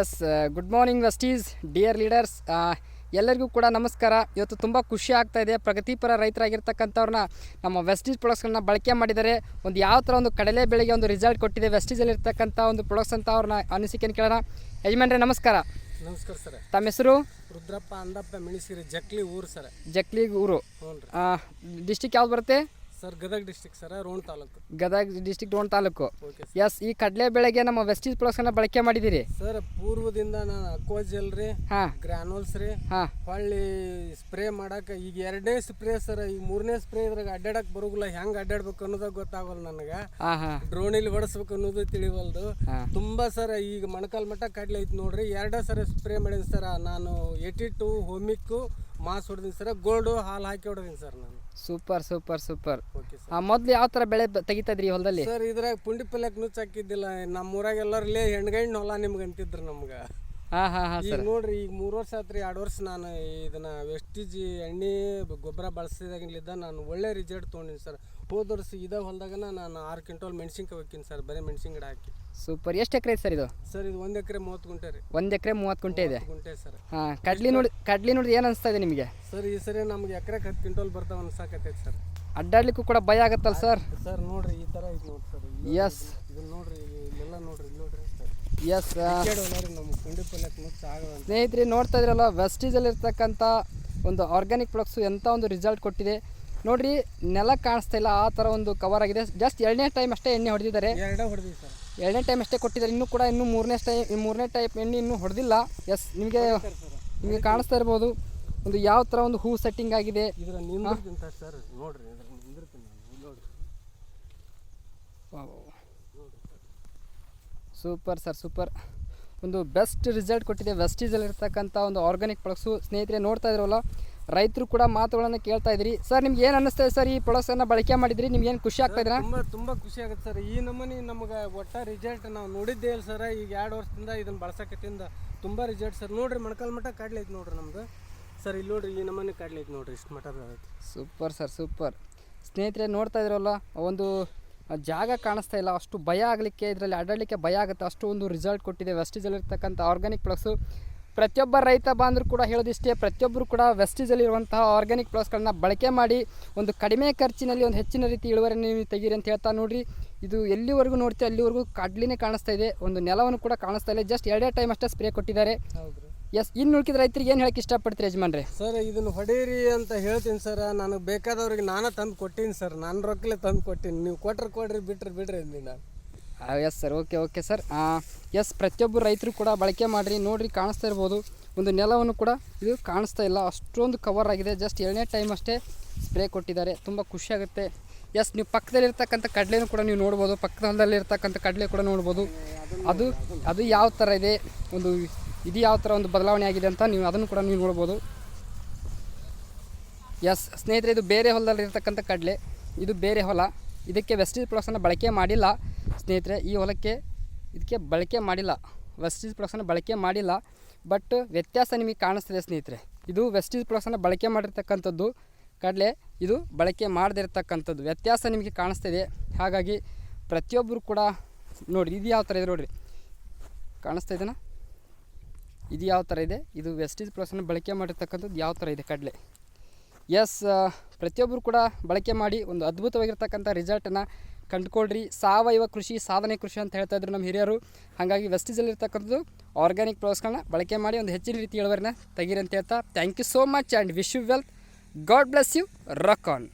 S good morning ವೆಸ್ಟೀಸ್ dear leaders ಎಲ್ಲರಿಗೂ ಕೂಡ ನಮಸ್ಕಾರ. ಇವತ್ತು ತುಂಬ ಖುಷಿ ಆಗ್ತಾ ಇದೆ. ಪ್ರಗತಿಪರ ರೈತರಾಗಿರ್ತಕ್ಕಂಥವ್ರನ್ನ ನಮ್ಮ ವೆಸ್ಟೀಸ್ ಪ್ರೊಡಕ್ಟ್ಸ್ಗಳನ್ನ ಬಳಕೆ ಮಾಡಿದ್ದಾರೆ ಒಂದು ಯಾವ ಥರ ಒಂದು ಕಡಲೆ ಬೆಳೆಗೆ ಒಂದು ರಿಸಲ್ಟ್ ಕೊಟ್ಟಿದೆ ವೆಸ್ಟೀಸಲ್ಲಿ ಇರ್ತಕ್ಕಂಥ ಒಂದು ಪ್ರೊಡಕ್ಟ್ಸ್ ಅಂತ ಅವ್ರನ್ನ ಅನಿಸಿಕೆಯನ್ನು ಕೇಳೋಣ. ಯಜಮಾನ್ರೆ ನಮಸ್ಕಾರ. ನಮಸ್ಕಾರ ಸರ್. ತಮ್ಮ ಹೆಸರು? ರುದ್ರಪ್ಪ ಅಂದಪ್ಪ ಮಿಣಿಸಿರಿ ಜಕ್ಲಿ ಊರು ಸರ್. ಜಕ್ಲಿ ಊರು. ಡಿಸ್ಟಿಕ್ ಯಾವ್ದು ಬರುತ್ತೆ? Sir Gadag district sir Ron taluk? Gadag district Ron taluk. Okay yes ಈ ಕಡಲೆ ಬೆಳೆಗೆ ನಮ್ಮ ವೆಸ್ಟೀಸ್ ಪ್ರಾಡಕ್ಟ್ಸ್ಗಳನ್ನ ಬಳಕೆ ಮಾಡಿದ್ದೀರಿ ಸರ್ ಪೂರ್ವದಿಂದ ನಾನು ಅಕ್ವಾಜೆಲ್ ರೀ ಹಾಂ. ಗ್ರ್ಯಾನೋಲ್ಸ್ ರೀ ಹಾಂ. ಹೊಳ್ಳಿ ಸ್ಪ್ರೇ ಮಾಡಕ್ಕೆ ಈಗ ಎರಡನೇ ಸ್ಪ್ರೇ ಸರ್ ಈಗ ಮೂರನೇ ಸ್ಪ್ರೇ ಇದ್ರಾಗ ಅಡ್ಡಾಡಕ್ ಬರೋಗಿಲ್ಲ ಹೆಂಗೆ ಅಡ್ಡಾಡ್ಬೇಕು ಅನ್ನೋದಾಗ ಗೊತ್ತಾಗಲ್ಲ ನನಗೆ. ಹಾಂ ಇಲ್ಲಿ ಹೊಡಿಸ್ಬೇಕು ಅನ್ನೋದು ತಿಳಿವಲ್ದು. ಹಾಂ. ತುಂಬಾ ಸರ್ ಈಗ ಮೊಣಕಾಲ್ ಮಟ್ಟ ಕಡ್ಲೆ ಐತಿ ನೋಡ್ರಿ ಎರಡೇ ಸರ ಸ್ಪ್ರೇ ಮಾಡಿದ್ದೀನಿ ಸರ್. ನಾನು ಏಟಿ ಟು ಹೋಮಿಕ್ಕು ಮಾಸ್ ಹೊಡೆದೀನಿ ಸರ್ ಗೋಲ್ಡು ಹಾಲು ಹಾಕಿ ಹೊಡೆದೀನಿ ಸರ್ ನಾನು. Super super super. Okay sir ಮೊದಲು ಯಾವ ತರ ಬೆಳೆ ಬ- ತೆಗಿತಾ ಇದ್ರಿ ಈ ಹೊಲದಲ್ಲಿ? ಸರ್ ಇದ್ರಾಗ ಪುಂಡಿ ಪಲ್ಯಕ್ ನುಚ್ಚ ಹಾಕಿದ್ದಿಲ್ಲ. ನಮ್ಮ ಊರಾಗ ಎಲ್ಲರೂ ಹೆಣ್ಗಣ್ಣ ಹೊಲ ನಿಮ್ಗೆ ಅಂತಿದ್ರು ನಮ್ಗೆ. ಹಾ ಹಾ ಹಾಂ ಈಗ ನೋಡ್ರಿ ಈಗ ಮೂರು ವರ್ಷ ಆತ್ರಿ ಎರಡು ವರ್ಷ ನಾನು ಇದನ್ನ ವೇಸ್ಟೇಜ್ ಎಣ್ಣೆ ಗೊಬ್ಬರ ಬಳಸಿದಾಗಿಂದ ನಾನು ಒಳ್ಳೆ ರಿಸಲ್ಟ್ ತೊಗೊಂಡಿನಿ ಸರ್ ಹೋದ ವರ್ಷ ಇದ ಹೊಲದಾಗನ ನಾನು ಆರು ಕ್ವಿಂಟಲ್ ಮೆಣಸಿನ್ಕಾಯಿ ಹೋಗ್ತೀನಿ ಸರ್ ಬರೀ ಮೆಣಸಿನ ಗಿಡ ಹಾಕಿ. ಸೂಪರ್. ಎಷ್ಟು ಎಕರೆ ಐತೆ ಸರ್ ಇದು? ಸರ್ ಇದು ಒಂದು ಎಕರೆ ಮೂವತ್ತು ಗುಂಟೆ ರೀ. ಒಂದು ಎಕರೆ ಮೂವತ್ತು ಗುಂಟೆ ಇದೆ? ಗುಂಟೆ ಸರ್. ಹಾಂ ಕಡ್ಲಿ ನೋಡಿ ಕಡ್ಲಿ ನೋಡಿ ಏನು ಅನಿಸ್ತಾ ಇದೆ ನಿಮಗೆ? ಸರ್ ಈ ಸರಿ ನಮ್ಗೆ ಎಕರೆ ಹತ್ತು ಕ್ವಿಂಟಲ್ ಬರ್ತಾವ ಅನ್ಸಾಕತ್ತೈತೆ ಸರ್. ಅಡ್ಡಾಡ್ಲಿಕ್ಕೂ ಕೂಡ ಭಯ ಆಗತ್ತಲ್ಲ ಸರ್? ಸರ್ ನೋಡ್ರಿ ಈ ಥರ ಇದು ನೋಡಿ ಸರ್. ಎಸ್ ಇದನ್ನ ನೋಡ್ರಿ ಇಲ್ಲೆಲ್ಲ ನೋಡ್ರಿ ಇಲ್ಲಿ ನೋಡ್ರಿ ಸರ್ ಎಸ್ ಸ್ನೇಹಿತರೆ ನೋಡ್ತಾ ಇದ್ರಲ್ಲ ವೆಸ್ಟೀಜಲ್ಲಿ ಇರ್ತಕ್ಕಂಥ ಒಂದು ಆರ್ಗ್ಯಾನಿಕ್ ಪ್ರಾಡಕ್ಟ್ಸು ಎಂಥ ಒಂದು ರಿಸಲ್ಟ್ ಕೊಟ್ಟಿದೆ. ನೋಡ್ರಿ ನೆಲ ಕಾಣಿಸ್ತಾ ಇಲ್ಲ ಆ ಥರ ಒಂದು ಕವರ್ ಆಗಿದೆ. ಜಸ್ಟ್ ಎರಡನೇ ಟೈಮ್ ಅಷ್ಟೇ ಎಣ್ಣೆ ಹೊಡೆದಿದ್ದಾರೆ. ಎರಡೇ ಹೊಡೆದಿ ಎರಡನೇ ಟೈಮ್ ಅಷ್ಟೇ ಕೊಟ್ಟಿದ್ದಾರೆ. ಇನ್ನೂ ಕೂಡ ಇನ್ನೂ ಮೂರನೇ ಟೈಮ್ ಮೂರನೇ ಟೈಪ್ ಎಣ್ಣೆ ಇನ್ನೂ ಹೊಡೆದಿಲ್ಲ. ಎಸ್ ನಿಮಗೆ ನಿಮಗೆ ಕಾಣಿಸ್ತಾ ಇರ್ಬೋದು. ಒಂದು ಯಾವ ಥರ ಒಂದು ಹೂ ಸೆಟ್ಟಿಂಗ್ ಆಗಿದೆ. Super sir super. ಒಂದು ಬೆಸ್ಟ್ ರಿಸಲ್ಟ್ ಕೊಟ್ಟಿದೆ. ವೆಸ್ಟೀಸಲ್ಲಿ ಇರ್ತಕ್ಕಂಥ ಒಂದು ಆರ್ಗ್ಯಾನಿಕ್ ಪ್ರಾಡಕ್ಟ್ಸು ಸ್ನೇಹಿತರೆ ನೋಡ್ತಾ ಇದ್ರಲ್ಲ ರೈತರು ಕೂಡ ಮಾತುಗಳನ್ನು ಕೇಳ್ತಾ ಇದ್ರಿ ಸರ್ ನಿಮ್ಗೆ ಏನು ಅನ್ನಿಸ್ತಾ ಇದೆ ಸರ್? ಈ ಪ್ರಾಡಕ್ಟ್ಸನ್ನು ಬಳಕೆ ಮಾಡಿದ್ರಿ ನಿಮ್ಗೆ ಏನು ಖುಷಿ ಆಗ್ತಾ ಇದ್ರಾ? ತುಂಬಾ ತುಂಬಾ ಖುಷಿ ಆಗುತ್ತೆ ಸರ್. ಈ ನಮೂನಿ ನಮ್ಗೆ ಒಟ್ಟ ರಿಸಲ್ಟ್ ನಾವು ನೋಡಿದ್ದೇ ಇಲ್ಲ ಸರ್. ಈಗ ಎರಡು ವರ್ಷದಿಂದ ಇದನ್ನ ಬಳಸಕತ್ತಿಂದ ತುಂಬಾ ರಿಸಲ್ಟ್ ಸರ್. ನೋಡ್ರಿ ಮಣಕಲ್ ಮಠ ಕಾಡ್ಲಿ ಐತಿ ನೋಡ್ರಿ ನಮ್ದು. ಸರ್ ಇಲ್ಲಿ ನೋಡ್ರಿ ಈ ನಮೂನಿ ಕಡ್ಲಿ ಐತಿ ನೋಡ್ರಿ. ಇಷ್ಟು ಮಠ ಸೂಪರ್ ಸರ್ ಸೂಪರ್. ಸ್ನೇಹಿತರೆ ನೋಡ್ತಾ ಇದ್ರಲ್ಲ ಒಂದು ಜಾಗ ಕಾಣಿಸ್ತಾ ಇಲ್ಲ. ಅಷ್ಟು ಭಯ ಆಗಲಿಕ್ಕೆ ಇದರಲ್ಲಿ ಅಡ್ಡಾಡಲಿಕ್ಕೆ ಭಯ ಆಗುತ್ತೆ. ಅಷ್ಟು ಒಂದು ರಿಸಲ್ಟ್ ಕೊಟ್ಟಿದೆ. ವೆಸ್ಟೀಸಲ್ಲಿರ್ತಕ್ಕಂಥ ಆರ್ಗ್ಯಾನಿಕ್ ಪ್ರಾಡಕ್ಟ್ಸು ಪ್ರತಿಯೊಬ್ಬ ರೈತ ಬಾಂಧವರು ಕೂಡ ಹೇಳೋದಿಷ್ಟೇ ಪ್ರತಿಯೊಬ್ಬರು ಕೂಡ ವೆಸ್ಟೀಸಲ್ಲಿರುವಂತಹ ಆರ್ಗ್ಯಾನಿಕ್ ಪ್ಲಸ್ಗಳನ್ನ ಬಳಕೆ ಮಾಡಿ ಒಂದು ಕಡಿಮೆ ಖರ್ಚಿನಲ್ಲಿ ಒಂದು ಹೆಚ್ಚಿನ ರೀತಿ ಇಳುವರಿ ನೀವು ತೆಗೀರಿ ಅಂತ ಹೇಳ್ತಾ ನೋಡ್ರಿ. ಇದು ಎಲ್ಲಿವರೆಗೂ ನೋಡ್ತೀವಿ ಅಲ್ಲಿವರೆಗೂ ಕಡ್ಲಿನೇ ಕಾಣಿಸ್ತಾ ಇದೆ ಒಂದು ನೆಲವನ್ನು ಕೂಡ ಕಾಣಿಸ್ತಾ ಇಲ್ಲ ಜಸ್ಟ್ ಎರಡೇ ಟೈಮ್ ಅಷ್ಟೇ ಸ್ಪ್ರೇ ಕೊಟ್ಟಿದ್ದಾರೆ. ಎಸ್ ಇನ್ನು ಉಳ್ಕಿದ ರೈತರಿಗೆ ಏನು ಹೇಳಕ್ಕೆ ಇಷ್ಟಪಡ್ತೀರಿ ಯಜಮಾನ್ರೆ? ಸರ್ ಇದನ್ನು ಹೊಡೀರಿ ಅಂತ ಹೇಳ್ತೀನಿ ಸರ್ ನನಗೆ ಬೇಕಾದವ್ರಿಗೆ ನಾನೇ ತಂದು ಕೊಟ್ಟೀನಿ ಸರ್ ನಾನು ರೊಕ್ಕಲೇ ತಂದು ಕೊಟ್ಟೀನಿ ನೀವು ಕೊಟ್ರೆ ಕೊಡ್ರಿ ಬಿಟ್ರೆ ಬಿಡ್ರಿ ಅಂದಿ ನಾನು. Yes sir okay okay sir yes ಪ್ರತಿಯೊಬ್ಬರು ರೈತರು ಕೂಡ ಬಳಕೆ ಮಾಡಿರಿ, ನೋಡಿರಿ, ಕಾಣಿಸ್ತಾ ಇರ್ಬೋದು. ಒಂದು ನೆಲವನ್ನು ಕೂಡ ಇದು ಕಾಣಿಸ್ತಾ ಇಲ್ಲ. ಅಷ್ಟೊಂದು ಕವರ್ ಆಗಿದೆ. ಜಸ್ಟ್ ಎರಡನೇ ಟೈಮ್ ಅಷ್ಟೇ ಸ್ಪ್ರೇ ಕೊಟ್ಟಿದ್ದಾರೆ. ತುಂಬ ಖುಷಿಯಾಗುತ್ತೆ ಎಸ್ ನೀವು ಪಕ್ಕದಲ್ಲಿರ್ತಕ್ಕಂಥ ಕಡಲೆನೂ ಕೂಡ ನೀವು ನೋಡ್ಬೋದು. ಪಕ್ಕದ ಹೊಲದಲ್ಲಿರ್ತಕ್ಕಂಥ ಕಡಲೆ ಕೂಡ ನೋಡ್ಬೋದು. ಅದು ಅದು ಯಾವ ಥರ ಇದೆ? ಒಂದು, ಇದು ಯಾವ ಥರ ಒಂದು ಬದಲಾವಣೆ ಆಗಿದೆ ಅಂತ ನೀವು ಅದನ್ನು ಕೂಡ ನೀವು ನೋಡ್ಬೋದು. ಎಸ್ ಸ್ನೇಹಿತರೆ, ಇದು ಬೇರೆ ಹೊಲದಲ್ಲಿರ್ತಕ್ಕಂಥ ಕಡಲೆ. ಇದು ಬೇರೆ ಹೊಲ. ಇದಕ್ಕೆ ವೆಸ್ಟೀಸ್ ಪ್ರಾಡಕ್ಟ್ಸನ್ನು ಬಳಕೆ ಮಾಡಿಲ್ಲ. ಸ್ನೇಹಿತರೆ, ಈ ಹೊಲಕ್ಕೆ ಇದಕ್ಕೆ ಬಳಕೆ ಮಾಡಿಲ್ಲ. ವೆಸ್ಟೀಸ್ ಪ್ರೊಡಕ್ಷನ್ ಬಳಕೆ ಮಾಡಿಲ್ಲ. ಬಟ್ ವ್ಯತ್ಯಾಸ ನಿಮಗೆ ಕಾಣಿಸ್ತಿದೆ ಸ್ನೇಹಿತರೆ. ಇದು ವೆಸ್ಟೀಸ್ ಪ್ರೊಡಕ್ಷನ್ ಬಳಕೆ ಮಾಡಿರ್ತಕ್ಕಂಥದ್ದು. ಕಡಲೆ ಇದು ಬಳಕೆ ಮಾಡದೇ ಇರತಕ್ಕಂಥದ್ದು. ವ್ಯತ್ಯಾಸ ನಿಮಗೆ ಕಾಣಿಸ್ತಿದೆ. ಹಾಗಾಗಿ ಪ್ರತಿಯೊಬ್ಬರು ಕೂಡ ನೋಡಿರಿ ಇದು ಯಾವ ಥರ ಇದೆ ನೋಡಿರಿ. ಕಾಣಿಸ್ತಾ ಇದೆನಾ? ಇದು ಯಾವ ಥರ ಇದೆ? ಇದು ವೆಸ್ಟೀಸ್ ಪ್ರೊಡಕ್ಷನ್ ಬಳಕೆ ಮಾಡಿರ್ತಕ್ಕಂಥದ್ದು ಯಾವ ಥರ ಇದೆ ಕಡಲೆ? ಎಸ್ ಪ್ರತಿಯೊಬ್ಬರು ಕೂಡ ಬಳಕೆ ಮಾಡಿ ಒಂದು ಅದ್ಭುತವಾಗಿರ್ತಕ್ಕಂಥ ರಿಸಲ್ಟನ್ನು ಕಂಡುಕೊಳ್ರಿ. ಸಾವಯವ ಕೃಷಿ, ಸಾಧನೆ ಕೃಷಿ ಅಂತ ಹೇಳ್ತಾ ಇದ್ರು ನಮ್ಮ ಹಿರಿಯರು. ಹಾಗಾಗಿ ವೆಸ್ಟೇಜಲ್ಲಿರ್ತಕ್ಕಂಥದ್ದು ಆರ್ಗ್ಯಾನಿಕ್ ಪ್ರಾಡಕ್ಟ್ಸ್ಗಳನ್ನ ಬಳಕೆ ಮಾಡಿ ಒಂದು ಹೆಚ್ಚಿನ ರೀತಿ ಇಳುವರಿನ ತೆಗೀರಿ ಅಂತ ಹೇಳ್ತಾ. Thank you so much and wish you wealth God bless you rock on